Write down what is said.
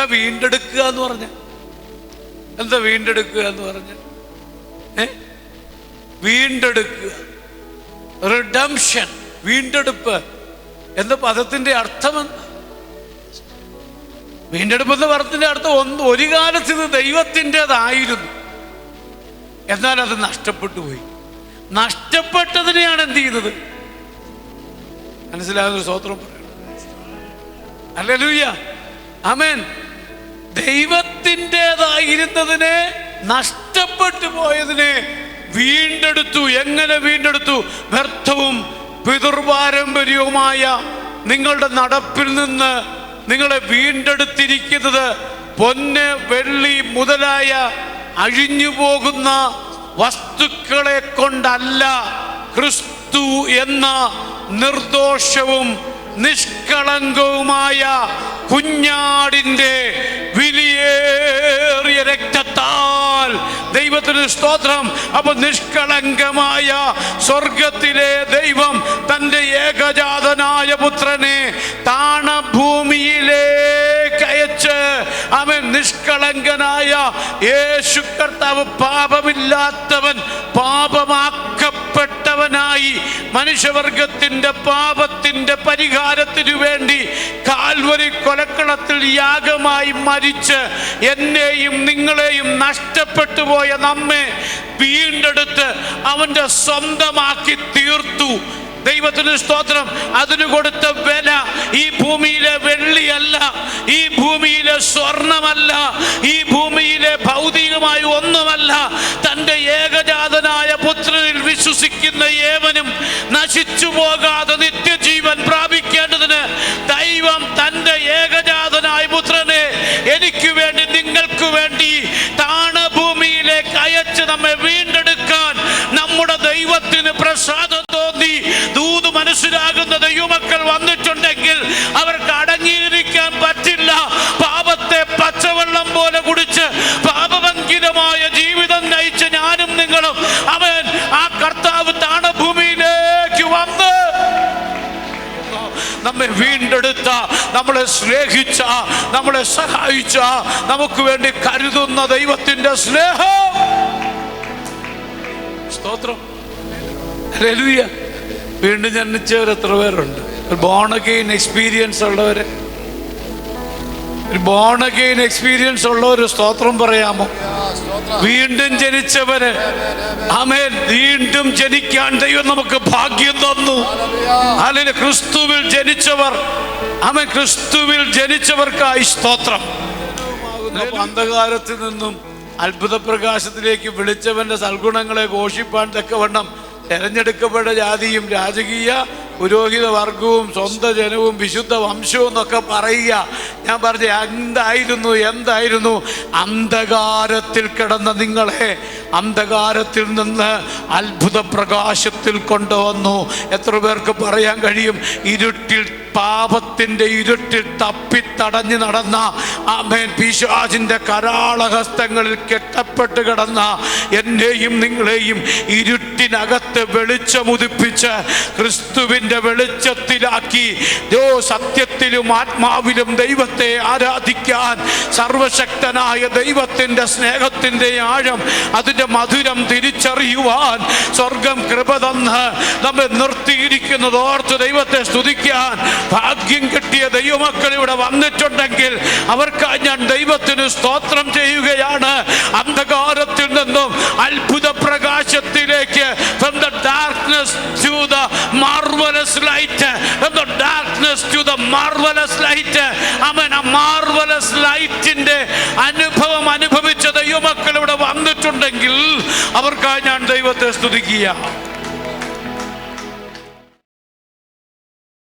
വീണ്ടെടുക്കുക എന്ന് പറഞ്ഞ? എന്താ വീണ്ടെടുക്കുക എന്ന് പറഞ്ഞ? വീണ്ടെടുക്കുക. റിഡംഷൻ വീണ്ടെടുപ്പ്. എന്ന പദത്തിന്റെ അർത്ഥം വീണ്ടെടുപ്പ് എന്ന പദത്തിന്റെ അർത്ഥം ഒന്ന് ഒരു കാലത്ത് ഇത് ദൈവത്തിന്റെതായിരുന്നു. എന്നാൽ അത് നഷ്ടപ്പെട്ടു പോയി. നഷ്ടപ്പെട്ടതിനെയാണ് എന്ത് ചെയ്യുന്നത്? മനസ്സിലാകുന്ന സ്വോത്രം അല്ലേ ലൂയ്യ അമേൻ ദൈവത്തിന്റെതായിരുന്നതിനെ നഷ്ടപ്പെട്ടു പോയതിനെ വീണ്ടെടുത്തു. എങ്ങനെ വീണ്ടെടുത്തു? വ്യർത്ഥവും പിതൃപാരമ്പര്യവുമായ നിങ്ങളുടെ നടപ്പിൽ നിന്ന് നിങ്ങളെ വീണ്ടെടുത്തിരിക്കുന്നത് പൊന്ന് വെള്ളി മുതലായ അഴിഞ്ഞു പോകുന്ന വസ്തുക്കളെ കൊണ്ടല്ല. ക്രിസ്തു എന്ന നിർദോഷവും നിഷ്കളങ്കവുമായ കുഞ്ഞാടിന്റെ ദൈവത്തിന് സ്തോത്രം. അപ്പൊ നിഷ്കളങ്കമായ സ്വർഗത്തിലെ ദൈവം തന്റെ ഏകജാതനായ പുത്രനെ താണഭൂമിയിലേക്ക് അയച്ച് അവൻ നിഷ്കളങ്കനായ യേശു കർത്താവ് പാപമില്ലാത്തവൻ പാപമാക്കപ്പെട്ടവനായി മനുഷ്യവർഗത്തിന്റെ പാപത്തിന്റെ പരിഹാരത്തിനു വേണ്ടി കാൽവരി കൊലക്കളത്തിൽ യാഗമായി മരിച്ച് എന്നെയും നിങ്ങളെയും നഷ്ടപ്പെട്ടു പോയ നമ്മെ വീണ്ടെടുത്ത് അവന്റെ സ്വന്തമാക്കി തീർത്തു. ദൈവത്തിന് സ്തോത്രം. അതിന് കൊടുത്ത വില ഈ ഭൂമിയിലെ വെള്ളിയല്ല ഈ ഭൂമിയിലെ സ്വർണമല്ല ഈ ഭൂമിയിലെ ഭൗതികമായി ഒന്നുമല്ല. ഏവനും നശിച്ചു പോകാതെ നിത്യജീവൻ പ്രാപിക്കേണ്ടതിന് ദൈവം തന്റെ ഏകജാതനായ പുത്രനെ എനിക്ക് വേണ്ടി നിങ്ങൾക്ക് വേണ്ടി താണഭൂമിയിലേക്ക് അയച്ച് നമ്മെ വീണ്ടെടുക്കാൻ നമ്മുടെ ദൈവത്തിന് പ്രസാദം തോന്നി. ദൂത് മനസ്സിലാകുന്ന ദൈവമക്കൾ വന്നിട്ടുണ്ടെങ്കിൽ അവർക്ക് അടങ്ങിയിരിക്കാൻ പറ്റില്ല. പാപത്തെ പച്ചവെള്ളം പോലെ കുടിച്ച് നമ്മെ വീണ്ടെടുത്ത നമ്മളെ സ്നേഹിച്ച നമ്മളെ സഹായിച്ച നമുക്ക് വേണ്ടി കരുതുന്ന ദൈവത്തിന്റെ സ്നേഹം. സ്തോത്രം. വീണ്ടും ജനിച്ചവർ എത്ര പേരുണ്ട്? ബോണഗെയിൻ എക്സ്പീരിയൻസ് ഉള്ളവര്. ബോണഗെയിൻ എക്സ്പീരിയൻസ് ഉള്ള ഒരു സ്തോത്രം പറയാമോ? വീണ്ടും ജനിച്ചവര് അമേൻ വീണ്ടും ജനിക്കാൻ ദൈവം നമുക്ക് ഭാഗ്യം തന്നു. അല്ലെങ്കിൽ ക്രിസ്തുവിൽ ജനിച്ചവർ. അമൻ ക്രിസ്തുവിൽ ജനിച്ചവർക്കായി സ്തോത്രം. അന്ധകാരത്തിൽ നിന്നും അത്ഭുത പ്രകാശത്തിലേക്ക് വിളിച്ചവന്റെ സൽഗുണങ്ങളെ ഘോഷിപ്പാൻ തക്കവണ്ണം തെരഞ്ഞെടുക്കപ്പെട്ട ജാതിയും രാജകീയ പുരോഹിത വർഗവും സ്വന്തം ജനവും വിശുദ്ധ വംശവും എന്നൊക്കെ പറയുക. ഞാൻ പറഞ്ഞ എന്തായിരുന്നു എന്തായിരുന്നു? അന്ധകാരത്തിൽ കിടന്ന നിങ്ങളെ അന്ധകാരത്തിൽ നിന്ന് അത്ഭുത പ്രകാശത്തിൽ കൊണ്ടുവന്നു. എത്ര പേർക്ക് പറയാൻ കഴിയും? ഇരുട്ടിൽ പാപത്തിന്റെ ഇരുട്ടിൽ തപ്പിത്തടഞ്ഞു നടന്ന ആമേൻ പിശാചിന്റെ കരാളഹസ്തങ്ങളിൽ കെട്ടപ്പെട്ട് കിടന്ന എന്നെയും നിങ്ങളെയും ഇരുട്ടിനകത്ത് വെളിച്ചമുദിപ്പിച്ച് ക്രിസ്തുവിന്റെ വെളിച്ചത്തിലാക്കി. ദോ സത്യത്തിലും ആത്മാവിലും ദൈവത്തെ ആരാധിക്കാൻ സർവശക്തനായ ദൈവത്തിന്റെ സ്നേഹത്തിന്റെ ആഴം അതിന്റെ മധുരം തിരിച്ചറിയുവാൻ സ്വർഗം കൃപ തന്ന് നമ്മെ നിർത്തിയിരിക്കുന്നത് ഓർത്ത് ദൈവത്തെ സ്തുതിക്കാൻ ഭാഗ്യം കിട്ടിയ ദൈവമക്കൾ ഇവിടെ വന്നിട്ടുണ്ടെങ്കിൽ അവർക്ക് ഞാൻ ദൈവത്തിന് സ്തോത്രം ചെയ്യുകയാണ്. അന്ധകാരത്തിൽ നിന്നും അത്ഭുത പ്രകാശത്തിലേക്ക് from the darkness to the marvelous light from the darkness to the marvelous light Aman ആ marvelous ലൈറ്റിന്റെ അനുഭവം അനുഭവിച്ച ദൈവമക്കൾ ഇവിടെ വന്നിട്ടുണ്ടെങ്കിൽ അവർക്കായി ഞാൻ ദൈവത്തെ സ്തുതിക്കുക